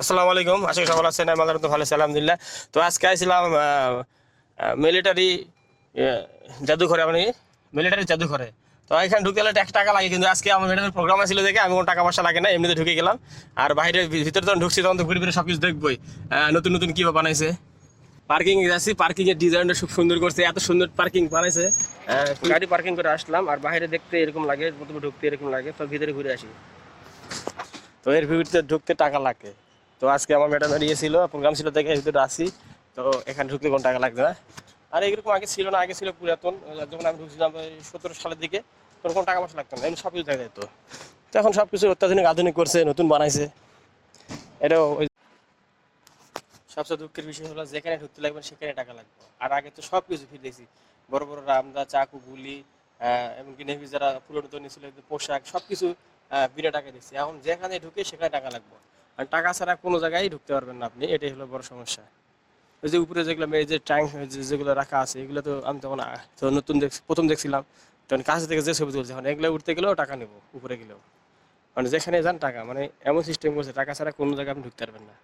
আসসালামু আলাইকুম। আশা সকল আছেন আমি রহমতে ভালো আছি, আলহামদুলিল্লাহ। তো আজকে আসছিলাম মিলিটারি জাদুঘরে মানে মিলিটারি জাদুঘরে। তো এখানে ঢুকতে গেলে এক টাকা লাগে, কিন্তু আজকে আমার মিলিটারি প্রোগ্রাম ছিল দেখে আমি কোনো টাকা পয়সা লাগে না, এমনিতে ঢুকে গেলাম। আর বাইরে ভিতরে যখন ঢুকছি, তখন তো ঘুরে ফিরে সব কিছু দেখবোই নতুন নতুন কী বানাইছে। পার্কিং যাচ্ছি পার্কিং এর ডিজাইনটা খুব সুন্দর করছে, এত সুন্দর পার্কিং বানাইছে। গাড়ি পার্কিং করে আসলাম, আর বাইরে দেখতে এরকম লাগে, প্রথমে ঢুকতে এরকম লাগে, তো ভিতরে ঘুরে আসি। তো এর ভিতরে ঢুকতে টাকা লাগে। তো আজকে আমার ম্যাডাম ইয়ে ছিল প্রোগ্রাম ছিল দেখে ভিতরে আসি। তো এখানে ঢুকতে কোনো টাকা লাগবে না। আর এরকম আগে ছিল না, আগে ছিল পুরাতন। যখন আমি ঢুকছিলাম সতেরো সালের দিকে, তখন কোনো টাকা পয়সা লাগতো না, এমনি সব কিছু দেখা যেত তো এখন সব কিছু অত্যাধুনিক, আধুনিক করছে, নতুন বানাইছে। এটাও ওই সবচেয়ে দুঃখের বিষয় হলো, যেখানে ঢুকতে লাগবে সেখানে টাকা লাগবে। আর আগে তো সব কিছু ফিরে দিয়েছি। বড় বড় রামদা, চাকু, গুলি এমনকি নেভি যারা পুরনো ছিল, পোশাক সব কিছু বিনা টাকা দিচ্ছি এখন যেখানে ঢুকে সেখানে টাকা লাগবে। আর টাকা ছাড়া কোনো জায়গায় ঢুকতে পারবেন না আপনি, এটাই হলো বড় সমস্যা। ওই যে উপরে যেগুলো এই যে ট্যাঙ্ক যেগুলো রাখা আছে, এগুলো তো আমি তখন তো নতুন প্রথম দেখছিলাম, তখন কাছ থেকে যে ছবি তুলছে, এখন এগুলো উঠতে গেলেও টাকা নেব, উপরে গেলেও। মানে যেখানে যান টাকা মানে এমন সিস্টেম করছে, টাকা ছাড়া কোনো জায়গায় আপনি ঢুকতে পারবেন না।